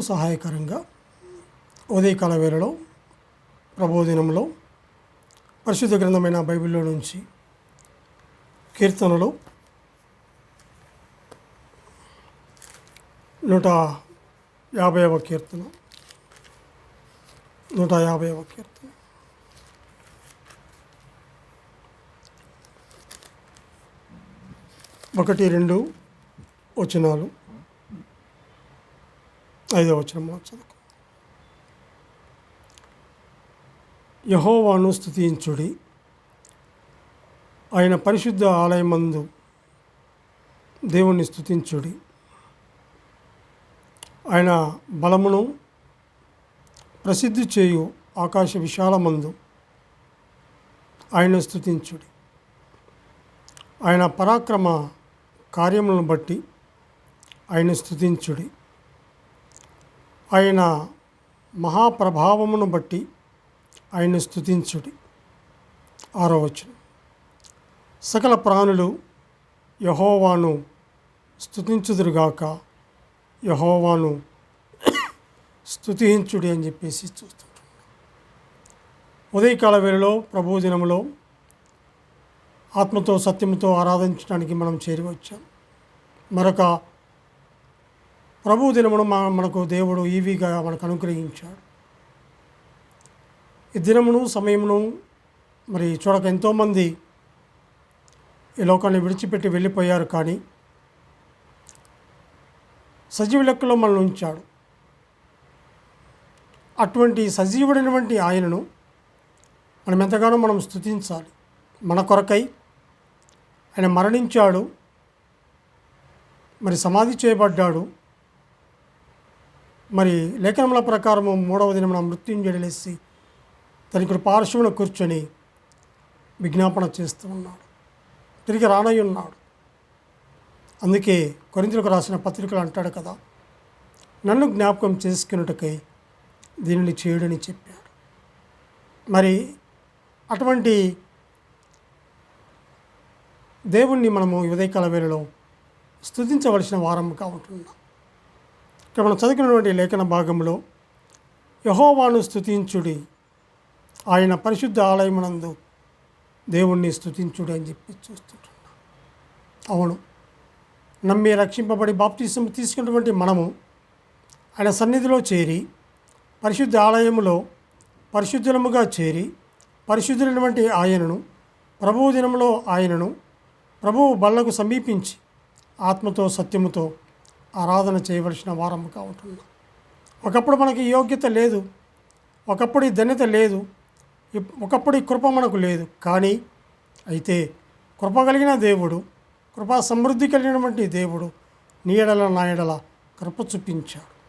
సహాయకరంగా ఉదయకాల వేళలో ప్రబోధినంలో పరిశుద్ధ గ్రంథమైన బైబిల్లో నుంచి కీర్తనలు నూట యాభైవ కీర్తన. నూట యాభైవ కీర్తన. ఒకటి రెండు వచనాలు. ఐదవ వచనం చదువు యహోవాను స్థుతించుడి ఆయన పరిశుద్ధ ఆలయమందు దేవుణ్ణి స్థుతించుడి ఆయన బలమును ప్రసిద్ధి చేయు ఆకాశ విశాలమందు ఆయన స్థుతించుడి ఆయన పరాక్రమ కార్యములను బట్టి ఆయన స్థుతించుడి ఆయన మహాప్రభావమును బట్టి ఆయన స్థుతించుడి ఆరో వచనం. సకల ప్రాణులు యహోవాను స్థుతించుదురుగాక యహోవాను స్థుతించుడి అని చెప్పేసి చూస్తుంటాం ఉదయకాల వేళలో ప్రభు ఆత్మతో సత్యంతో ఆరాధించడానికి మనం చేరి వచ్చాం. మరొక ప్రభు దినమును మా- మనకు దేవుడు ఈవీగా మనకు అనుగ్రహించాడు. ఈ దినమును సమయమును మరి చూడక ఎంతోమంది ఈ లోకాన్ని విడిచిపెట్టి వెళ్ళిపోయారు కానీ సజీవ లెక్కలో మనల్ని ఉంచాడు. అటువంటి సజీవుడైనటువంటి ఆయనను మనం ఎంతగానో మనం స్తుతించాలి. మన కొరకై ఆయన మరణించాడు మరి సమాధి చేయబడ్డాడు మరి లేఖనముల ప్రకారము మూడవ దినమున మృత్యుంజడి లేసి తనకుడు ఇక్కడ పార్శ్వమున కూర్చొని విజ్ఞాపన చేస్తూ ఉన్నాడు. తిరిగి రానై ఉన్నాడు. అందుకే కొరింతలకు రాసిన పత్రికలు అంటాడు కదా నన్ను జ్ఞాపకం చేసుకున్నట్టుకై దీనిని చేయుడని చెప్పాడు. మరి అటువంటి దేవుణ్ణి మనము ఉదయకాల వేళలో స్థుతించవలసిన వారముగా ఉంటున్నాం. ఇక్కడ మనం చదివినటువంటి లేఖన భాగంలో యహోవాను స్థుతించుడి ఆయన పరిశుద్ధ ఆలయమునందు దేవుణ్ణి స్థుతించుడి అని చెప్పి చూస్తుంటున్నాం. అవును. నమ్మి రక్షింపబడి బాప్తిసం తీసుకున్నటువంటి మనము ఆయన సన్నిధిలో చేరి పరిశుద్ధ ఆలయములో పరిశుద్ధులముగా చేరి పరిశుద్ధులైనటువంటి ఆయనను ప్రభువు దినములో ఆయనను ప్రభువు బల్లకు సమీపించి ఆత్మతో సత్యముతో ఆరాధన చేయవలసిన వారము ఉంటున్నాం ఒకప్పుడు మనకి యోగ్యత లేదు. ఒకప్పుడు ఈ ధన్యత లేదు. ఒకప్పుడు ఈ కృప మనకు లేదు. కానీ అయితే కృప కలిగిన దేవుడు కృపా సమృద్ధి కలిగినటువంటి దేవుడు నీడల నాయడల కృప చూపించాడు.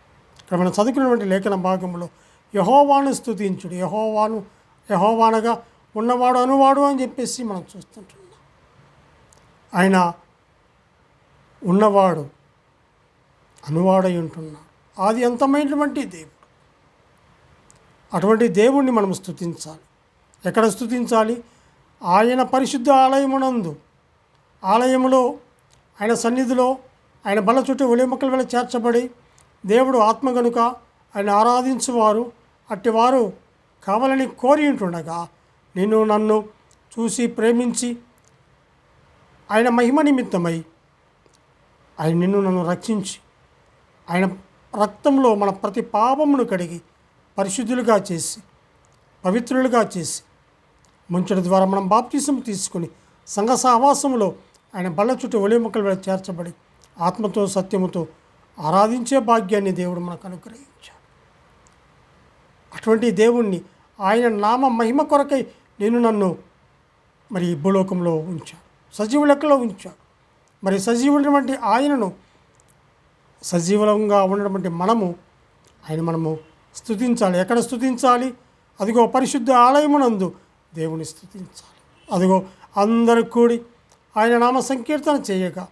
ఇక్కడ మనం చదువుకున్నటువంటి లేఖన భాగంలో యహోవాను స్తుతించుడు యహోవాను యహోవానగా ఉన్నవాడు అనువాడు అని చెప్పేసి మనం చూస్తుంటున్నాం. ఆయన ఉన్నవాడు అనువాడై ఉంటున్నాడు ఆది అంతమైనటువంటి దేవుడు? అటువంటి దేవుణ్ణి మనం స్థుతించాలి ఎక్కడ స్థుతించాలి ఆయన పరిశుద్ధ ఆలయమునందు. ఆలయములో ఆయన సన్నిధిలో ఆయన బల చుట్టూ ఒలిమొక్కల వేళ వల్ల చేర్చబడి దేవుడు ఆత్మ గనుక ఆయన ఆరాధించువారు అట్టివారు కావాలని కోరి ఉంటుండగా నిన్ను నన్ను చూసి ప్రేమించి ఆయన మహిమ నిమిత్తమై ఆయన నిన్ను నన్ను రక్షించి ఆయన రక్తంలో మన ప్రతి పాపమును కడిగి పరిశుద్ధులుగా చేసి పవిత్రులుగా చేసి ముంచడం ద్వారా మనం బాప్తీసం తీసుకుని సంఘ సహవాసంలో ఆయన బల్ల చుట్టూ ఒలిముక్కల వేళ చేర్చబడి ఆత్మతో సత్యముతో ఆరాధించే భాగ్యాన్ని దేవుడు మనకు అనుగ్రహించాడు. అటువంటి దేవుణ్ణి ఆయన నామ మహిమ కొరకై నేను నన్ను మరి భూలోకంలో ఉంచాడు. సజీవ లెక్కలో ఉంచాడు. మరి సజీవుడైనటువంటి ఆయనను సజీవంగా ఉన్నటువంటి మనము ఆయన మనము స్థుతించాలి ఎక్కడ స్థుతించాలి అదిగో పరిశుద్ధ ఆలయమునందు దేవుని స్థుతించాలి అదిగో అందరు కూడి ఆయన నామ సంకీర్తన చేయగా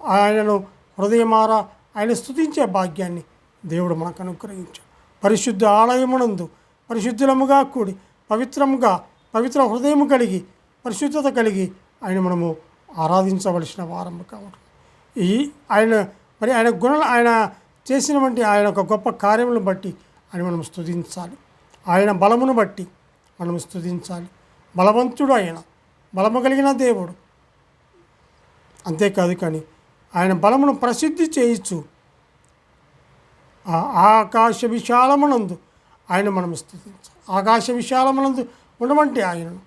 ఆయనను హృదయమారా ఆయన స్థుతించే భాగ్యాన్ని దేవుడు మనకు అనుగ్రహించాడు పరిశుద్ధ ఆలయమునందు పరిశుద్ధులముగా కూడి పవిత్రముగా పవిత్ర హృదయము కలిగి పరిశుద్ధత కలిగి ఆయన మనము ఆరాధించవలసిన వారము కావడం ఈ ఆయన మరి ఆయన గుణాలు ఆయన చేసినటువంటి ఆయన ఒక గొప్ప కార్యములను బట్టి ఆయన మనం స్థుతించాలి ఆయన బలమును బట్టి మనం స్థుతించాలి బలవంతుడు ఆయన బలము కలిగిన దేవుడు. అంతేకాదు కానీ ఆయన బలమును ప్రసిద్ధి చేయించు ఆకాశ విశాలమునందు ఆయన మనం స్థుతించాలి ఆకాశ విశాలమునందు ఉన్నవంటి ఆయనను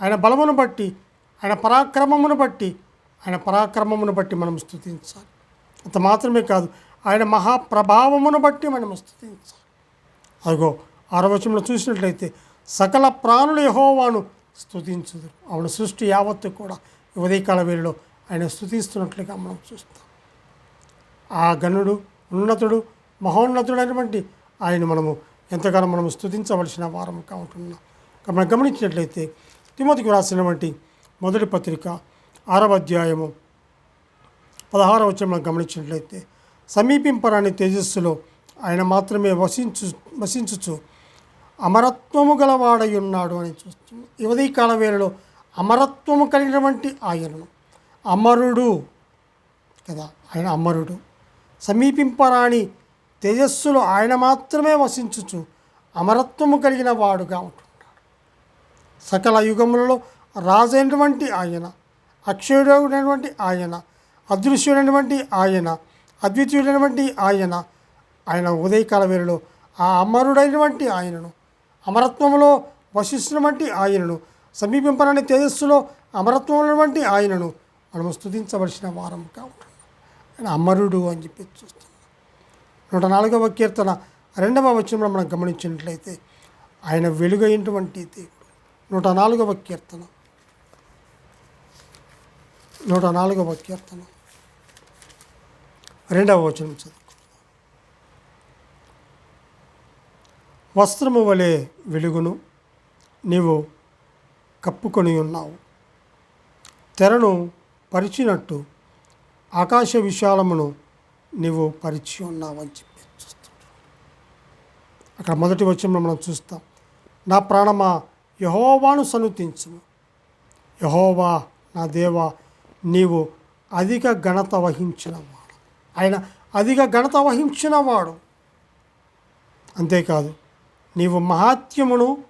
ఆయన బలమును బట్టి ఆయన పరాక్రమమును బట్టి ఆయన పరాక్రమమును బట్టి మనం స్థుతించాలి అంత మాత్రమే కాదు. ఆయన మహాప్రభావమును బట్టి మనం స్థుతించాలి. అదిగో ఆరవచంలో చూసినట్లయితే సకల ప్రాణులు యహోవాను స్థుతించుదురు. ఆవిడ సృష్టి యావత్తు కూడా ఉదయకాల వేళలో ఆయన స్థుతిస్తున్నట్లుగా మనం చూస్తాం. ఆ గనుడు ఉన్నతుడు మహోన్నతుడైనటువంటి ఆయన మనము ఎంతగానో మనము స్థుతించవలసిన వారం కావుతున్నాం మనం గమనించినట్లయితే తిమోతికి రాసినటువంటి మొదటి పత్రిక ఆరవ అధ్యాయము పదహారవ వచ్చి మనం గమనించినట్లయితే సమీపింపరాని తేజస్సులో ఆయన మాత్రమే వసించు వసించుచు అమరత్వము గలవాడై ఉన్నాడు అని చూస్తున్నాం యువదీ కాల వేళలో అమరత్వము కలిగినటువంటి ఆయనను. అమరుడు కదా ఆయన అమరుడు. సమీపింపరాని తేజస్సులో ఆయన మాత్రమే వసించుచు అమరత్వము కలిగిన వాడుగా ఉంటున్నాడు. సకల యుగములలో రాజైనటువంటి ఆయన అక్షయుడైనటువంటి ఆయన అదృశ్యుడైనటువంటి ఆయన అద్వితీయుడైనటువంటి ఆయన ఆయన ఉదయకాల వేళలో ఆ అమరుడైనటువంటి ఆయనను అమరత్వంలో వశిస్తున్నటువంటి ఆయనను సమీపింపనని తేజస్సులో అమరత్వమైనటువంటి ఆయనను మనము స్తుతించవలసిన వారం ఉంటున్నాం ఆయన అమరుడు అని చెప్పి చూస్తున్నాం. నూట నాలుగవ కీర్తన రెండవ వచనంలో మనం గమనించినట్లయితే ఆయన వెలుగైనటువంటి దేవుడు. నూట నాలుగవ కీర్తన. నూట నాలుగవ కీర్తన. రెండవ వచనం చదువు వస్త్రము వలె వెలుగును నీవు కప్పుకొని ఉన్నావు. తెరను పరిచినట్టు ఆకాశ విశాలమును నీవు పరిచి ఉన్నావు అని చెప్పి అక్కడ మొదటి వచనంలో మనం చూస్తాం నా ప్రాణమా యహోవాను సనుతించుము. యహోవా నా దేవా నీవు అధిక ఘనత వహించినవు. ఆయన అధిక ఘనత వహించినవాడు. అంతేకాదు నీవు మహాత్యమును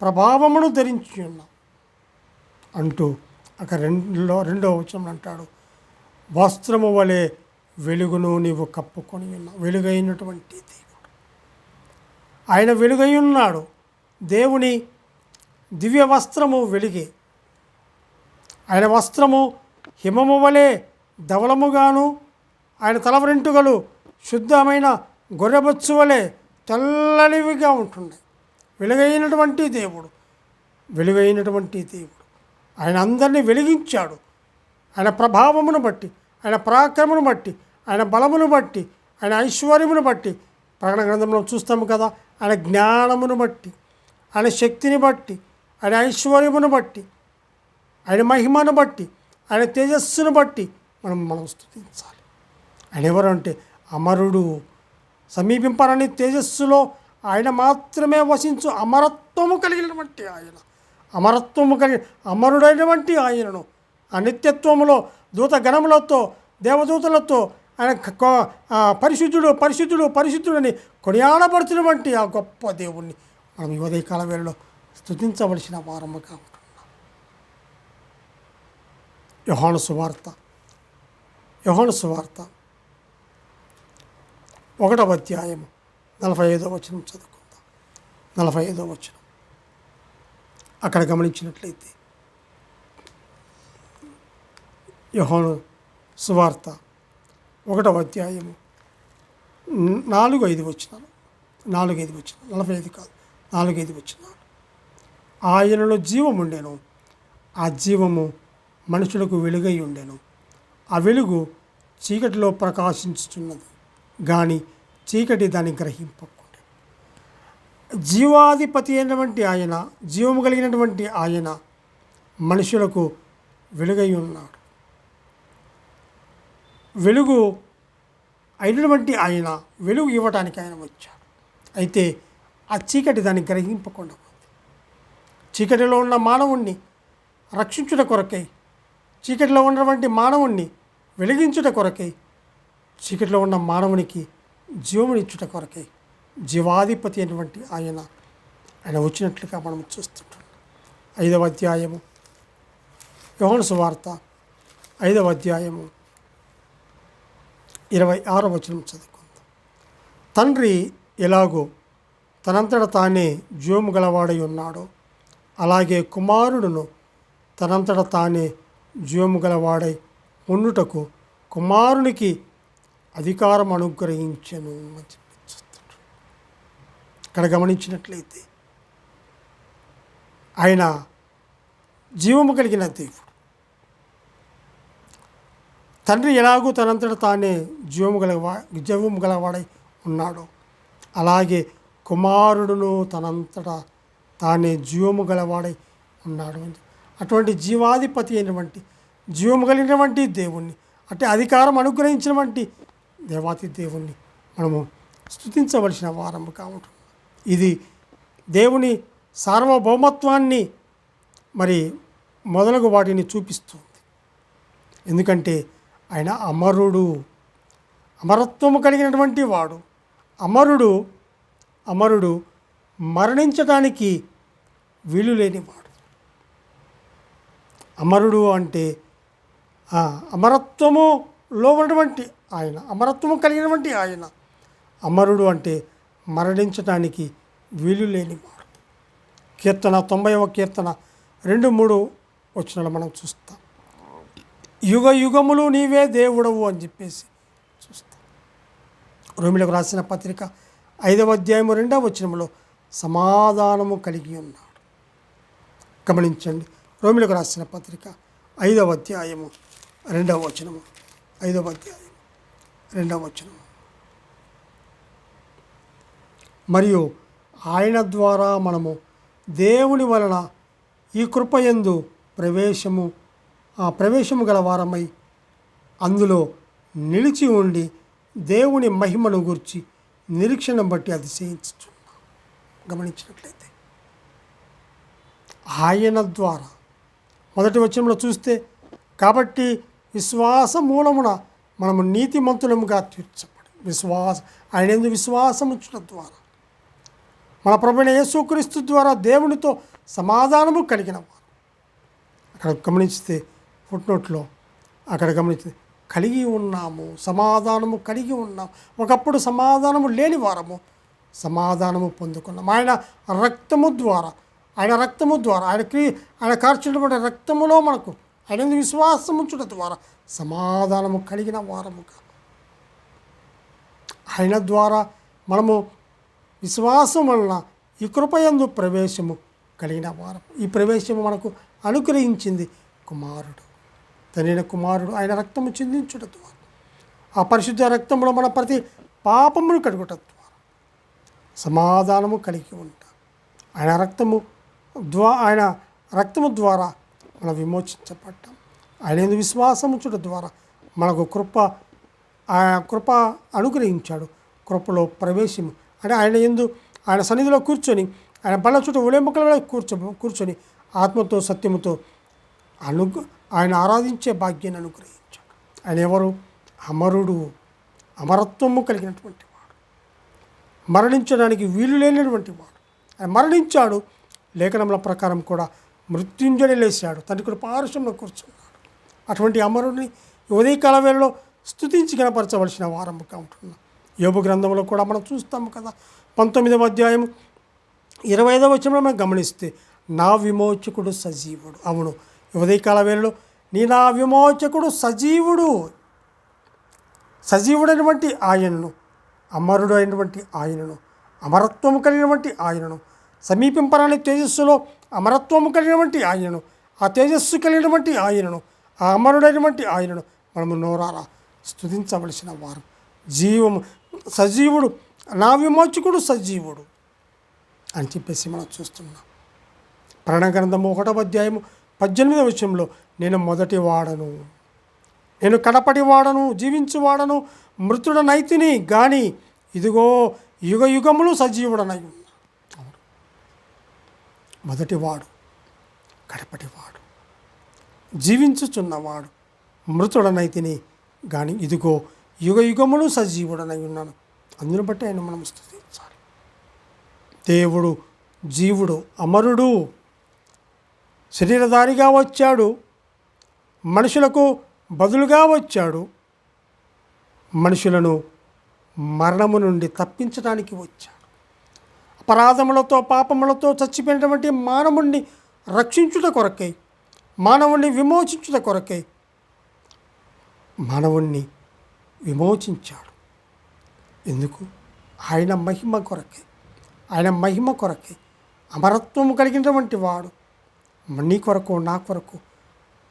ప్రభావమును ధరించి ఉన్నావు అంటూ అక్కడ రెండులో రెండో వచనం అంటాడు వస్త్రము వలె వెలుగును నీవు కప్పుకొని ఉన్నావు. వెలుగైనటువంటి దేవుడు. ఆయన వెలుగై ఉన్నాడు. దేవుని దివ్య వస్త్రము వెలిగే. ఆయన వస్త్రము హిమము వలె ధవలముగాను ఆయన తల వెంట్రుకలు శుద్ధమైన గొర్రెబొచ్చు వలె తెల్లనివిగా ఉంటుండే. వెలుగైనటువంటి దేవుడు వెలుగైనటువంటి దేవుడు. ఆయన అందరినీ వెలిగించాడు. ఆయన ప్రభావమును బట్టి ఆయన పరాక్రమను బట్టి ఆయన బలమును బట్టి ఆయన ఐశ్వర్యమును బట్టి ప్రకటన గ్రంథంలో చూస్తాము కదా ఆయన జ్ఞానమును బట్టి ఆయన శక్తిని బట్టి ఆయన ఐశ్వర్యమును బట్టి ఆయన మహిమను బట్టి ఆయన తేజస్సును బట్టి మనం మనం స్థుతించాలి ఆయన ఎవరంటే అమరుడు సమీపింపరని తేజస్సులో ఆయన మాత్రమే వసించు అమరత్వము కలిగినటువంటి ఆయన. అమరత్వము కలిగి అమరుడైనటువంటి ఆయనను ఆ నిత్యత్వములో దూత గణములతో దేవదూతలతో ఆయన పరిశుద్ధుడు పరిశుద్ధుడు పరిశుద్ధుడని కొనియాడబడుతున్నటువంటి ఆ గొప్ప దేవుణ్ణి మనం ఈ కాల వేళలో స్థుతించవలసిన వారముగా ఉంటున్నాం. యోహాను సువార్త యోహాను సువార్త. ఒకటవ అధ్యాయము నలభై ఐదో వచనం చదువుకుందాం. నలభై ఐదో వచనం. అక్కడ గమనించినట్లయితే యహోను సువార్త ఒకటవ అధ్యాయము నాలుగు ఐదు వచ్చినాలు నాలుగు ఐదు వచ్చిన నలభై ఐదు కాదు నాలుగు ఐదు వచ్చినాను ఆయనలో జీవం ఉండెను ఆ జీవము మనుషులకు వెలుగై ఉండెను. ఆ వెలుగు చీకటిలో ప్రకాశించుచున్నది. కానీ చీకటి దాన్ని గ్రహింపకుండా జీవాధిపతి అయినటువంటి ఆయన జీవము కలిగినటువంటి ఆయన మనుషులకు వెలుగై ఉన్నాడు. వెలుగు అయినటువంటి ఆయన వెలుగు ఇవ్వటానికి ఆయన వచ్చాడు. అయితే ఆ చీకటి దాన్ని గ్రహింపకుండా ఉంది చీకటిలో ఉన్న మానవుణ్ణి రక్షించుట కొరకై చీకటిలో ఉన్నటువంటి మానవుణ్ణి వెలిగించుట కొరకై చీకటిలో ఉన్న మానవునికి జీవమునిచ్చుట కొరకే జీవాధిపతి అయినటువంటి ఆయన ఆయన వచ్చినట్లుగా మనం చూస్తుంటాం. ఐదవ అధ్యాయము. యోహన సువార్త ఐదవ అధ్యాయము. ఇరవై ఆరో వచనం చదువుకుందాం. తండ్రి ఎలాగో తనంతట తానే జీవము గలవాడై ఉన్నాడో అలాగే కుమారుడును తనంతట తానే జీవము గలవాడై ఉండుటకు కుమారునికి అధికారం అనుగ్రహించను అని చెప్పి ఇక్కడ గమనించినట్లయితే ఆయన జీవము కలిగిన దేవుడు. తండ్రి ఎలాగూ తనంతట తానే జీవము గలవా జీవము గలవాడై ఉన్నాడో. అలాగే కుమారుడును తనంతట తానే జీవము గలవాడై ఉన్నాడు అని అటువంటి జీవాధిపతి అయినటువంటి జీవము కలిగినటువంటి దేవుణ్ణి అంటే అధికారం అనుగ్రహించినటువంటి దేవాతి దేవుణ్ణి మనము స్థుతించవలసిన వారము కావటం. ఇది దేవుని సార్వభౌమత్వాన్ని మరి మొదలగు వాటిని చూపిస్తుంది. ఎందుకంటే ఆయన అమరుడు అమరత్వము కలిగినటువంటి వాడు. అమరుడు అమరుడు మరణించడానికి వీలు లేనివాడు అమరుడు అంటే అమరత్వములో ఉన్నటువంటి ఆయన. అమరత్వం కలిగినటువంటి ఆయన. అమరుడు అంటే మరణించడానికి వీలు లేనివాడు కీర్తన తొంభైవ కీర్తన రెండు మూడు వచ్చినాలు మనం చూస్తాం. యుగ యుగములు నీవే దేవుడవు అని చెప్పేసి చూస్తాం. రోమిలకు రాసిన పత్రిక ఐదవ అధ్యాయము రెండవ వచనంలో సమాధానము కలిగి ఉన్నాడు. గమనించండి రోమిలకు రాసిన పత్రిక ఐదవ అధ్యాయము రెండవ వచనము. ఐదవ అధ్యాయం. రెండవ వచనము మరియు ఆయన ద్వారా మనము దేవుని వలన ఈ కృపయందు ప్రవేశము ఆ ప్రవేశము గల వారమై అందులో నిలిచి ఉండి దేవుని మహిమను గురించి నిరీక్షణ బట్టి అతిశయించుచున్నాం. గమనించినట్లయితే ఆయన ద్వారా మొదటి వచనంలో చూస్తే కాబట్టి విశ్వాస మూలమున మనము నీతిమంతులముగా తీర్చబడి విశ్వాస ఆయన ఎందుకు విశ్వాసం ఉంచడం ద్వారా. మన ప్రభుణ యేసుక్రీస్తు ద్వారా దేవునితో సమాధానము కలిగిన వారు. అక్కడ గమనిస్తే ఫుట్నోట్లో అక్కడ గమనిస్తే కలిగి ఉన్నాము సమాధానము కలిగి ఉన్నాము. ఒకప్పుడు సమాధానము లేని వారము సమాధానము పొందుకున్నాం ఆయన రక్తము ద్వారా ఆయన రక్తము ద్వారా ఆయన క్రీ ఆయన కార్చినటువంటి రక్తములో మనకు ఆయన విశ్వాసం ఉంచడం ద్వారా సమాధానము కలిగిన వారముగా. ఆయన ద్వారా మనము విశ్వాసం వలన ఈ కృపయందు ప్రవేశము కలిగిన వారం ఈ ప్రవేశము మనకు అనుగ్రహించింది కుమారుడు. తనైన కుమారుడు ఆయన రక్తము చిందించుట ద్వారా ఆ పరిశుద్ధ రక్తంలో మన ప్రతి పాపమును కడుగుట ద్వారా సమాధానము కలిగి ఉంటాం. ఆయన రక్తము ద్వా ఆయన రక్తము ద్వారా మనం విమోచించబడ్డాం. ఆయన యందు విశ్వాసం ఉంచుట ద్వారా మనకు కృప ఆ కృప అనుగ్రహించాడు. కృపలో ప్రవేశము. అంటే ఆయన ఎందు ఆయన సన్నిధిలో కూర్చొని ఆయన బల్ల చుట్టూ ఉలేముకలలో కూర్చో కూర్చొని ఆత్మతో సత్యముతో అను ఆయన ఆరాధించే భాగ్యాన్ని అనుగ్రహించాడు. ఆయన ఎవరు? అమరుడు అమరత్వము కలిగినటువంటి వాడు. మరణించడానికి వీలు లేనటువంటి వాడు. ఆయన మరణించాడు. లేఖనముల ప్రకారం కూడా మృత్యుంజని లేశాడు తండ్రి కూడా పారుషంలో కూర్చున్నాడు. అటువంటి అమరుడిని ఉదయకాల వేళలో స్థుతించి కనపరచవలసిన వారముగా ఉంటున్నాం యోబు గ్రంథంలో కూడా మనం చూస్తాము కదా. పంతొమ్మిదవ అధ్యాయం ఇరవై ఐదవ వచనంలో మనం గమనిస్తే నా విమోచకుడు సజీవుడు. అవును ఉదయకాల వేళలో నీ నా విమోచకుడు సజీవుడు. సజీవుడైనటువంటి ఆయనను అమరుడు అయినటువంటి ఆయనను అమరత్వము కలిగినటువంటి ఆయనను సమీపింపరాని తేజస్సులో అమరత్వము కలిగినటువంటి ఆయనను ఆ తేజస్సు కలిగినటువంటి ఆయనను ఆ అమరుడైనటువంటి ఆయనను మనము నోరారా స్తుతించవలసిన వారు. జీవము సజీవుడు నా విమోచకుడు సజీవుడు అని చెప్పేసి మనం చూస్తున్నాం. ప్రణగ్రంథము ఒకటవ అధ్యాయము పద్దెనిమిదవ విషయంలో నేను మొదటి వాడను నేను కడపటి వాడను జీవించువాడను మృతుడనైతిని గాని ఇదిగో యుగ యుగములు సజీవుడనై ఉన్నా అవును. మొదటివాడు కడపటివాడు జీవించుచున్నవాడు. మృతుడనైతిని గాని ఇదిగో యుగ యుగములు సజీవుడనై ఉన్నాను. అందును బట్టి ఆయన మనం స్థుతించాలి. దేవుడు జీవుడు అమరుడు శరీరధారిగా వచ్చాడు. మనుషులకు బదులుగా వచ్చాడు. మనుషులను మరణము నుండి తప్పించడానికి వచ్చాడు. అపరాధములతో పాపములతో చచ్చిపోయినటువంటి మానవుణ్ణి రక్షించుట కొరకై మానవుణ్ణి విమోచించుట కొరకే మానవుణ్ణి విమోచించాడు. ఎందుకు? ఆయన మహిమ కొరకే ఆయన మహిమ కొరకే అమరత్వము కలిగినటువంటి వాడు. నీ కొరకు నా కొరకు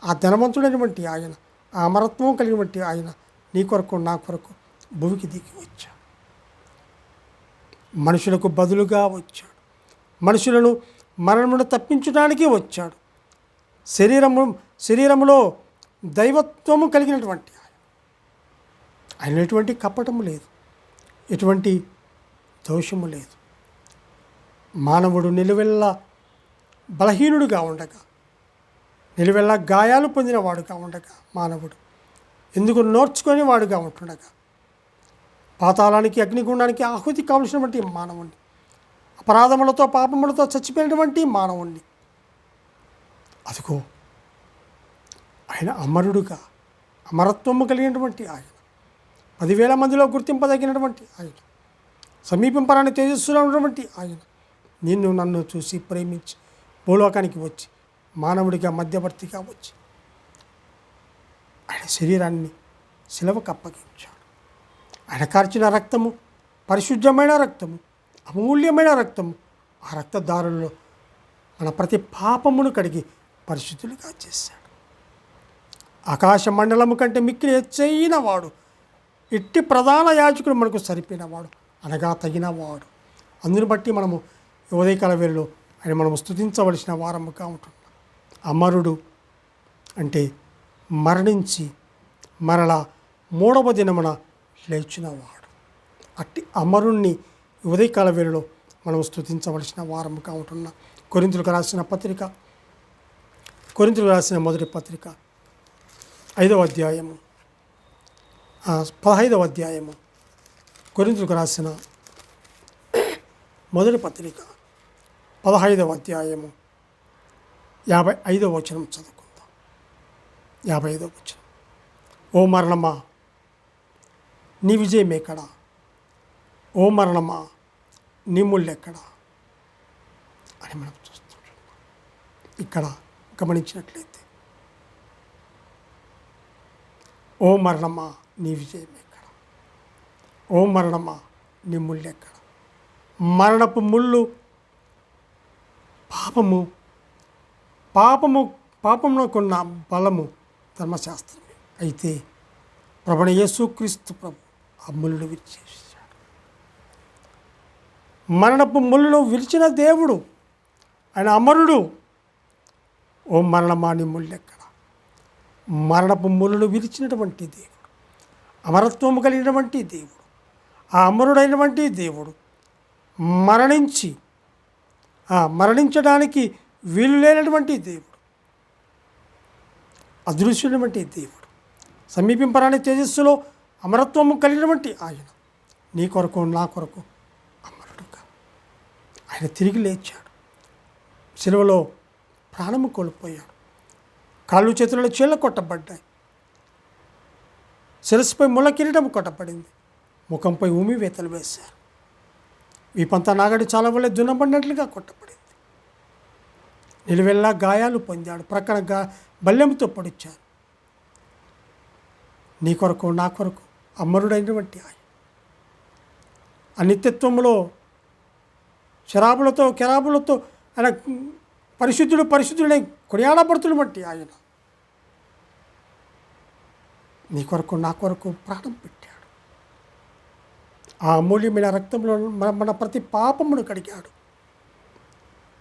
ఆ ధనవంతుడైనటువంటి ఆయన ఆ అమరత్వం కలిగినటువంటి ఆయన నీ కొరకు నా కొరకు భూమికి దిగి వచ్చాడు. మనుషులకు బదులుగా వచ్చాడు. మనుషులను మరణమును తప్పించడానికి వచ్చాడు. శరీరము శరీరములో దైవత్వము కలిగినటువంటి ఆయన. ఎటువంటి కపటము లేదు. ఎటువంటి దోషము లేదు. మానవుడు నిలువెల్లా బలహీనుడుగా ఉండగా నిలువెల్లా గాయాలు పొందినవాడుగా ఉండగా మానవుడు. ఎందుకు నోర్చుకొని వాడుగా ఉంటుండగా? పాతాళానికి అగ్నిగుండానికి ఆహుతి కావలసినటువంటి మానవుణ్ణి. అపరాధములతో పాపములతో చచ్చిపోయినటువంటి మానవుణ్ణి. అదిగో ఆయన అమరుడుగా అమరత్వము కలిగినటువంటి ఆయన పదివేల మందిలో గుర్తింపదగినటువంటి ఆయన సమీపింపరాని తేజస్సులో ఉన్నటువంటి ఆయన నిన్ను నన్ను చూసి ప్రేమించి భూలోకానికి వచ్చి మానవుడిగా మధ్యవర్తిగా వచ్చి ఆయన శరీరాన్ని శిలవకు అప్పగించాడు. ఆయన కార్చిన రక్తము పరిశుద్ధమైన రక్తము అమూల్యమైన రక్తము ఆ రక్తదారుల్లో మన ప్రతి పాపమును కడిగి పరిశుద్ధులుగా చేశాడు. ఆకాశ మండలము కంటే మిక్కిలి ఎచ్చైన వాడు ఇట్టి ప్రధాన యాజకుడు మనకు సరిపోయినవాడు అనగా తగిన వాడు అందుని బట్టి మనము ఈ ఉదయకాల వేళలో ఆయన మనము స్తుతించవలసిన వారముగా ఉంటున్నాం. అమరుడు అంటే మరణించి మరలా మూడవ దినమున లేచినవాడు. అట్టి అమరుణ్ణి ఉదయకాల వేళలో మనం స్తుతించవలసిన వారముగా ఉంటున్నాం. కొరింతులకు రాసిన పత్రిక కొరింతలు రాసిన మొదటి పత్రిక. ఐదవ అధ్యాయము. పదహైదవ అధ్యాయము. కొరింతలకు రాసిన మొదటి పత్రిక. పదహైదవ అధ్యాయము. యాభై ఐదవ వచనం చదువుకుందాం. యాభై ఐదవ వచనం. ఓ మరణమా నీ విజయం ఎక్కడా? ఓ మరణమా నీ ఎక్కడ? అని మనం చూస్తున్నాం ఇక్కడ గమనించినట్లయితే. ఓ మరణమా నీ విజయం ఎక్కడ? ఓ మరణమా నీ ముళ్ళు ఎక్కడ? మరణపు ముళ్ళు పాపము పాపము పాపంలోకున్న బలము ధర్మశాస్త్రమే. అయితే ప్రభుణ యేసుక్రీస్తు ప్రభు ఆ ముళ్ళు విరిచేసాడు మరణపు ముళ్ళను విరిచిన దేవుడు ఆయన అమరుడు ఓ మరణమాని ముళ్ళెక్కడ మరణపు ముళ్ళను విరిచినటువంటి దేవుడు. అమరత్వము కలిగినటువంటి దేవుడు. ఆ అమరుడైనటువంటి దేవుడు మరణించి ఆ మరణించడానికి వీలు లేనటువంటి దేవుడు. అదృశ్యమైనటువంటి దేవుడు. సమీపింపరాని తేజస్సులో అమరత్వము కలిగినటువంటి ఆయన. నీ కొరకు నా కొరకు అమరుడుగా. ఆయన తిరిగి లేచాడు. సెలవులో ప్రాణము కోల్పోయాడు కాళ్ళు చేతులలో చీళ్ళ కొట్టబడ్డాయి. శిరస్సుపై ముళ్ళ కిరీటం కొట్టబడింది. ముఖంపై ఉమి వేతలు వేశారు వీపంతా నాగడి చాలా వల్ల దున్నబడినట్లుగా కొట్టబడింది. నిలువెల్లా గాయాలు పొందాడు. ప్రక్కన గా బల్లెంతో పొడిచారు. నీ కొరకు నా కొరకు అమరుడైనటువంటి ఆయన. ఆ నిత్యత్వంలో శరాబులతో కెరాబులతో ఆయన పరిశుద్ధుడు పరిశుద్ధుడై కొనియాడబడుతుడు బట్టి ఆయన. నీ కొరకు నా కొరకు ప్రాణం పెట్టాడు. ఆ అమూల్యమైన రక్తంలో మన మన ప్రతి పాపమును కడిగాడు.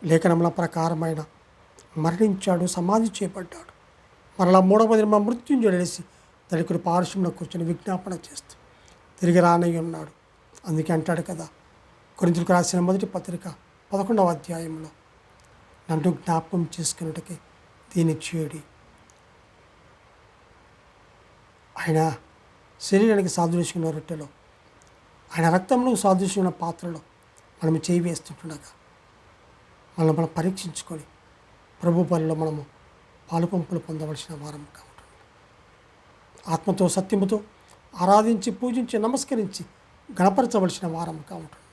లేఖనముల ప్రకారమైన మరణించాడు సమాధి చేపడ్డాడు మరలా మూడవ దిన మృత్యుంజడేసి తడికుడి పారుషంలో కూర్చొని విజ్ఞాపన చేస్తూ తిరిగి రానయ్య ఉన్నాడు. అందుకే అంటాడు కదా కొరింతలకు రాసిన మొదటి పత్రిక పదకొండవ అధ్యాయంలో నన్ను జ్ఞాపకం చేసుకున్నట్టుకి దీని చేడి ఆయన శరీరానికి సాదృశ్యమైన రొట్టెలో ఆయన రక్తంలో సాదృశ్యమైన పాత్రలో మనం చేయి వేస్తుండగా మనల్ని మనం పరీక్షించుకొని ప్రభు పనిలో మనము పాలుపంపులు పొందవలసిన వారం కాబట్టి. ఆత్మతో సత్యముతో ఆరాధించి పూజించి నమస్కరించి గణపరచవలసిన వారం కాబట్టి.